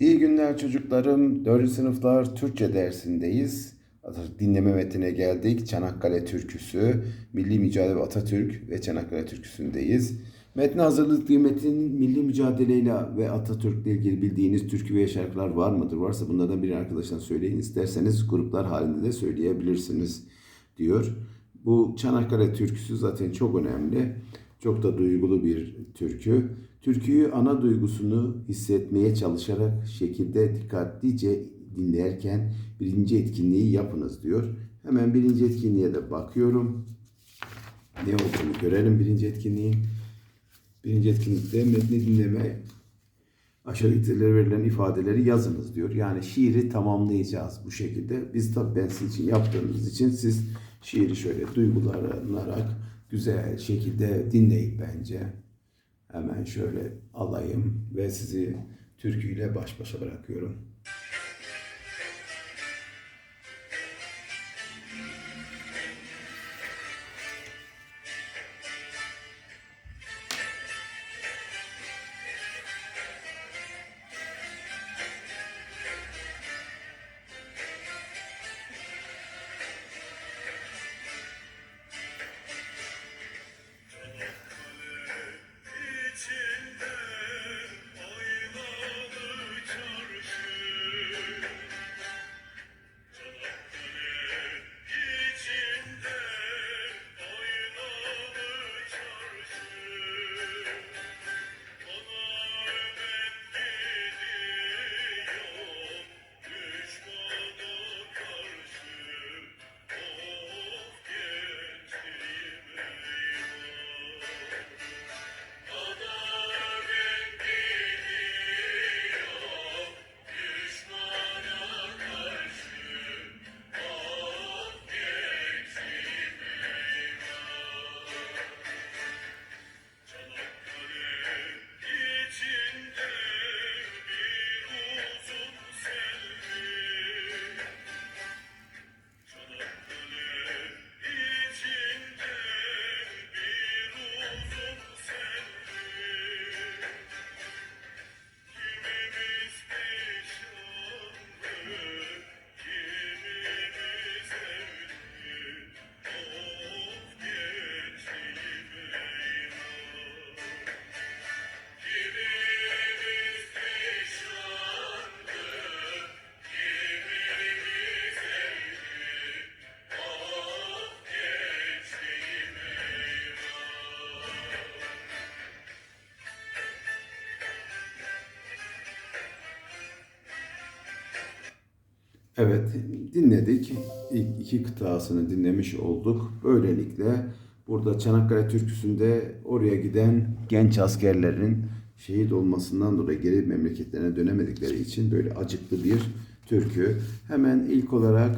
İyi günler çocuklarım. 4. sınıflar Türkçe dersindeyiz. Dinleme metnine geldik. Çanakkale Türküsü, Milli Mücadele Atatürk ve Çanakkale Türküsü'ndeyiz. Metne hazırladığı metin milli mücadeleyle ve Atatürk'le ilgili bildiğiniz türkü ve şarkılar var mıdır? Varsa bunlardan bir arkadaşına söyleyin. İsterseniz gruplar halinde de söyleyebilirsiniz diyor. Bu Çanakkale türküsü zaten çok önemli. Çok da duygulu bir türkü. Türküyü ana duygusunu hissetmeye çalışarak şekilde dikkatlice dinlerken birinci etkinliği yapınız diyor. Hemen birinci etkinliğe de bakıyorum. Ne olduğunu görelim birinci etkinliğin. Birinci etkinlikte metni dinleme aşağıdakileri verilen ifadeleri yazınız diyor. Yani şiiri tamamlayacağız bu şekilde. Biz tabii ben sizin için yaptığımız için siz şiiri şöyle duygulanarak güzel şekilde dinleyip bence hemen şöyle alayım ve sizi türküyle baş başa bırakıyorum. Evet, dinledik. İlk iki kıtasını dinlemiş olduk. Böylelikle burada Çanakkale Türküsü'nde oraya giden genç askerlerin şehit olmasından dolayı geri memleketlerine dönemedikleri için böyle acıklı bir türkü. Hemen ilk olarak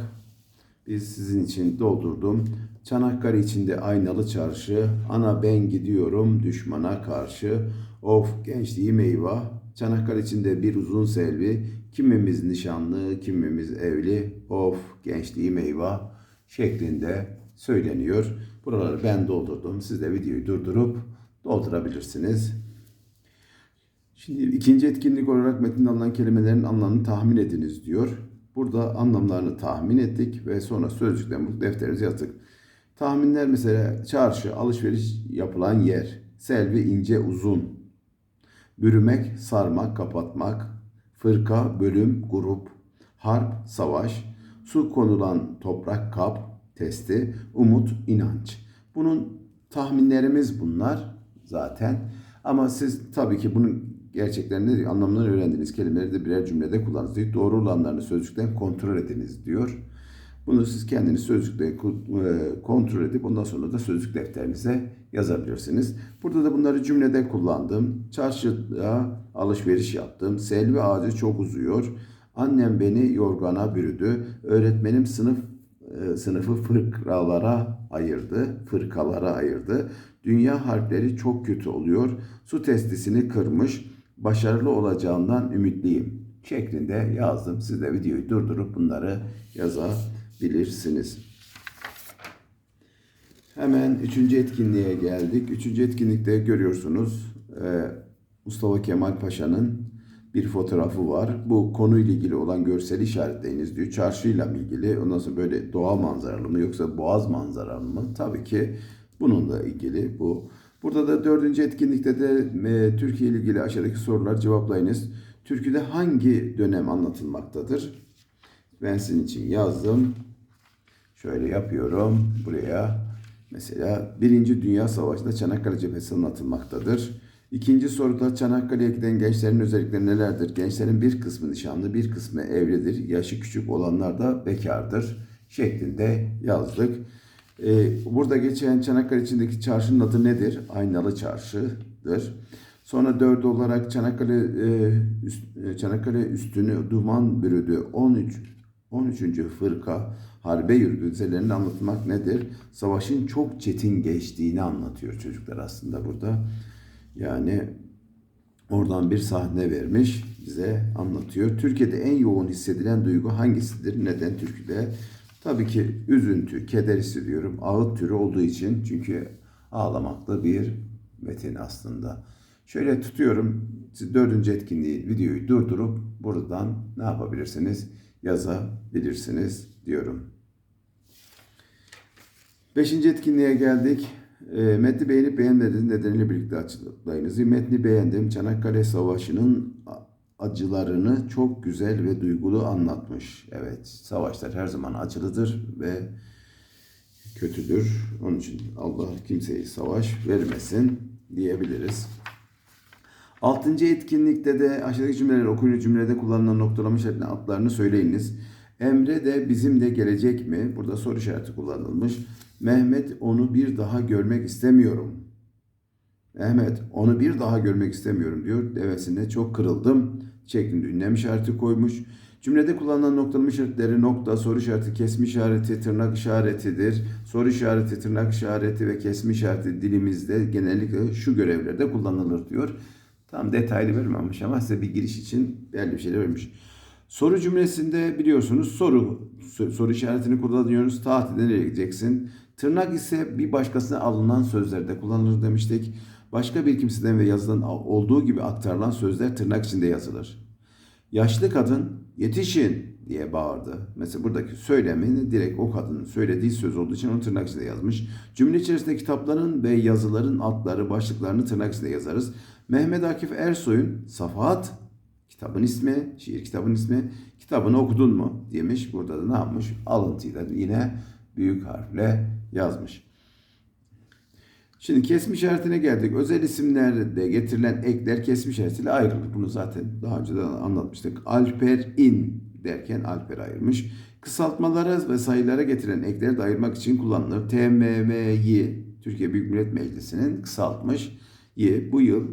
biz sizin için doldurdum. Çanakkale içinde aynalı çarşı, ana ben gidiyorum düşmana karşı. Of gençliğim eyvah, Çanakkale içinde bir uzun selvi, kimimiz nişanlı, kimimiz evli. Of gençliğim eyvah şeklinde söyleniyor. Buraları ben doldurdum. Siz de videoyu durdurup doldurabilirsiniz. Şimdi ikinci etkinlik olarak metinde alınan kelimelerin anlamını tahmin ediniz diyor. Burada anlamlarını tahmin ettik ve sonra sözcüklerini bu defterimize yazdık. Tahminler mesela çarşı, alışveriş yapılan yer, selvi ince uzun, bürümek, sarmak, kapatmak, fırka, bölüm, grup, harp, savaş, su konulan toprak, kap, testi, umut, inanç. Bunun tahminlerimiz bunlar zaten. Ama siz tabii ki bunun gerçeklerini, anlamlarını öğrendiğiniz kelimeleri de birer cümlede kullanınız diyor. Doğru olanlarını sözcükten kontrol ediniz diyor. Bunu siz kendiniz sözlükte e, kontrol edip ondan sonra da sözlük defterinize yazabilirsiniz. Burada da bunları cümlede kullandım. Çarşıda alışveriş yaptım. Selvi ağacı çok uzuyor. Annem beni yorgana bürüdü. Öğretmenim sınıf e, sınıfı fırkalara ayırdı, fırkalara ayırdı. Dünya harpleri çok kötü oluyor. Su testisini kırmış. Başarılı olacağından ümitliyim şeklinde yazdım. Siz de videoyu durdurup bunları yazabilirsiniz. Hemen üçüncü etkinliğe geldik. Üçüncü etkinlikte görüyorsunuz e, Mustafa Kemal Paşa'nın bir fotoğrafı var. Bu konuyla ilgili olan görsel işaretleyiniz diyor. Çarşıyla mı ilgili? Ondan sonra böyle doğa manzaralı mı yoksa boğaz manzaralı mı? Tabii ki bununla ilgili bu. Burada da dördüncü etkinlikte de e, Türkiye ile ilgili aşağıdaki sorular cevaplayınız. Türkiye'de hangi dönem anlatılmaktadır? Ben sizin için yazdım. Şöyle yapıyorum buraya. Mesela Birinci Dünya Savaşı'nda Çanakkale cephesi anlatılmaktadır. İkinci soruda Çanakkale'ye giden gençlerin özellikleri nelerdir? Gençlerin bir kısmı nişanlı, bir kısmı evlidir. Yaşı küçük olanlar da bekardır şeklinde yazdık. Ee, burada geçen Çanakkale içindeki çarşının adı nedir? Aynalı Çarşı'dır. Sonra dört olarak Çanakkale e, üst- e, Çanakkale üstünü duman bürüdü. 13 13. fırka harbe yürüdü. Üzerlerinde anlatmak nedir? Savaşın çok çetin geçtiğini anlatıyor çocuklar aslında burada. Yani oradan bir sahne vermiş bize anlatıyor. Türkiye'de en yoğun hissedilen duygu hangisidir? Neden Türkiye'de? Tabii ki üzüntü, keder hissediyorum. Ağıt türü olduğu için çünkü ağlamaklı bir metin aslında. Şöyle tutuyorum. Siz dördüncü etkinliği, videoyu durdurup buradan ne yapabilirsiniz? Yazabilirsiniz diyorum. Beşinci etkinliğe geldik. E, metni beğenip beğenmediğiniz nedeniyle birlikte açıklayınız. Metni beğendim. Çanakkale Savaşı'nın acılarını çok güzel ve duygulu anlatmış. Evet, savaşlar her zaman acılıdır ve kötüdür. Onun için Allah kimseye savaş vermesin diyebiliriz. Altıncı etkinlikte de aşağıdaki cümleleri okuyun cümlede kullanılan noktalama işaretinin adlarını söyleyiniz. Emre de bizim de gelecek mi? Burada soru işareti kullanılmış. Mehmet onu bir daha görmek istemiyorum. Mehmet onu bir daha görmek istemiyorum diyor. Devesine çok kırıldım şeklinde ünlem işareti koymuş. Cümlede kullanılan noktalama işaretleri nokta, soru işareti, kesme işareti, tırnak işaretidir. Soru işareti, tırnak işareti ve kesme işareti dilimizde genellikle şu görevlerde kullanılır diyor. Tam detaylı vermemiş ama size bir giriş için belli bir şeyler vermiş. Soru cümlesinde biliyorsunuz soru soru işaretini kullanıyoruz. Tatilde nereye gideceksin? Tırnak ise bir başkasına alınan sözlerde kullanılır demiştik. Başka bir kimseden ve yazılan olduğu gibi aktarılan sözler tırnak içinde yazılır. Yaşlı kadın yetişin diye bağırdı. Mesela buradaki söylemini direkt o kadının söylediği söz olduğu için onu tırnak içinde yazmış. Cümle içerisinde kitapların ve yazıların altları, başlıklarını tırnak içinde yazarız. Mehmet Akif Ersoy'un Safahat kitabın ismi, şiir kitabın ismi, kitabını okudun mu demiş. Burada da ne yapmış? Alıntıyla yine büyük harfle yazmış. Şimdi kesme işaretine geldik. Özel isimlerde getirilen ekler kesme işaretiyle ayrılır. Bunu zaten daha önceden anlatmıştık. Alper in derken Alper ayırmış. Kısaltmalara ve sayılara getirilen ekleri de ayırmak için kullanılır. TMM'yi Türkiye Büyük Millet Meclisi'nin kısaltmış. Y bu yıl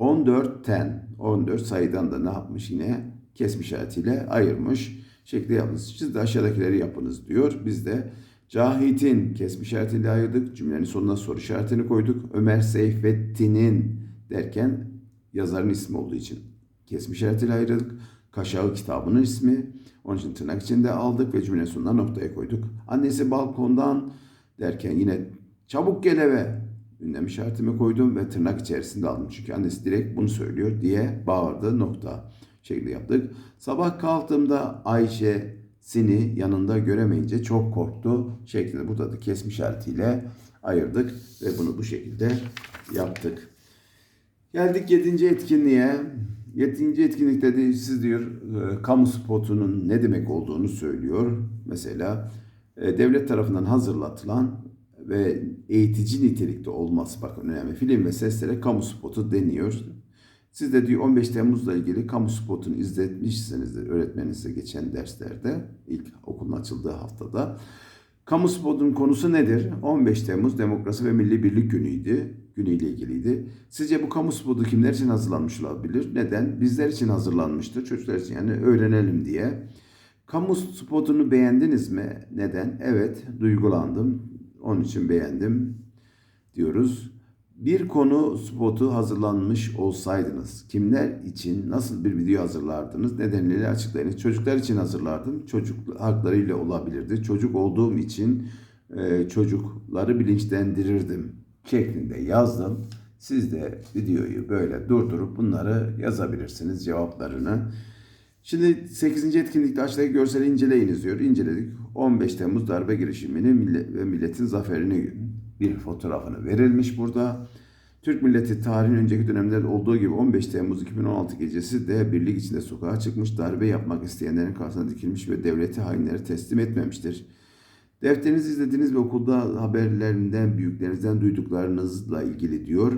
14'ten 14 sayıdan da ne yapmış yine kesme işaretiyle ayırmış şekli yapınız. Siz de aşağıdakileri yapınız diyor. Biz de Cahit'in kesme işaretiyle ayırdık. Cümlenin sonuna soru işaretini koyduk. Ömer Seyfettin'in derken yazarın ismi olduğu için kesme işaretiyle ayırdık. Kaşağı kitabının ismi. Onun için tırnak içinde aldık ve cümlenin sonuna noktaya koyduk. Annesi balkondan derken yine çabuk gel eve ünlem işaretimi koydum ve tırnak içerisinde aldım. Çünkü annesi direkt bunu söylüyor diye bağırdı nokta şekli yaptık. Sabah kalktığımda Ayşe seni yanında göremeyince çok korktu şeklinde burada da kesme işaretiyle ayırdık ve bunu bu şekilde yaptık. Geldik 7. etkinliğe. 7. etkinlikte de siz diyor e, kamu spotunun ne demek olduğunu söylüyor. Mesela e, devlet tarafından hazırlatılan ve eğitici nitelikte olması bakın önemli. Film ve seslere kamu spotu deniyor. Siz de diyor 15 Temmuz'la ilgili kamu spotunu izletmişsinizdir öğretmeninize geçen derslerde ilk okulun açıldığı haftada. Kamu spotunun konusu nedir? 15 Temmuz Demokrasi ve Milli Birlik Günü'ydü. Günüyle ilgiliydi. Sizce bu kamu spotu kimler için hazırlanmış olabilir? Neden? Bizler için hazırlanmıştır. Çocuklar için yani öğrenelim diye. Kamu spotunu beğendiniz mi? Neden? Evet, duygulandım. Onun için beğendim diyoruz. Bir konu spotu hazırlanmış olsaydınız kimler için nasıl bir video hazırlardınız? Nedenleri açıklayınız. Çocuklar için hazırlardım. Çocuk haklarıyla olabilirdi. Çocuk olduğum için e, çocukları bilinçlendirirdim şeklinde yazdım. Siz de videoyu böyle durdurup bunları yazabilirsiniz cevaplarını. Şimdi 8. etkinlikte aşağıdaki görseli inceleyiniz diyor. İnceledik. 15 Temmuz darbe girişimini ve milletin zaferini bir fotoğrafını verilmiş burada. Türk milleti tarihin önceki dönemlerde olduğu gibi 15 Temmuz 2016 gecesi de birlik içinde sokağa çıkmış, darbe yapmak isteyenlerin karşısına dikilmiş ve devleti hainleri teslim etmemiştir. Defterinizi izlediğiniz ve okulda haberlerinden, büyüklerinizden duyduklarınızla ilgili diyor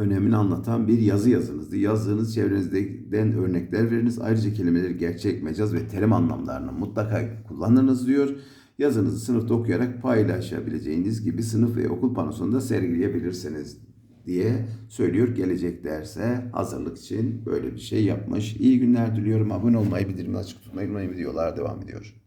önemini anlatan bir yazı yazınız. Yazdığınız çevrenizden örnekler veriniz. Ayrıca kelimeleri gerçek, mecaz ve terim anlamlarını mutlaka kullanınız diyor. Yazınızı sınıfta okuyarak paylaşabileceğiniz gibi sınıf ve okul panosunda sergileyebilirsiniz diye söylüyor. Gelecek derse hazırlık için böyle bir şey yapmış. İyi günler diliyorum. Abone olmayı, bildirimleri açık tutmayı unutmayın. Videolar devam ediyor.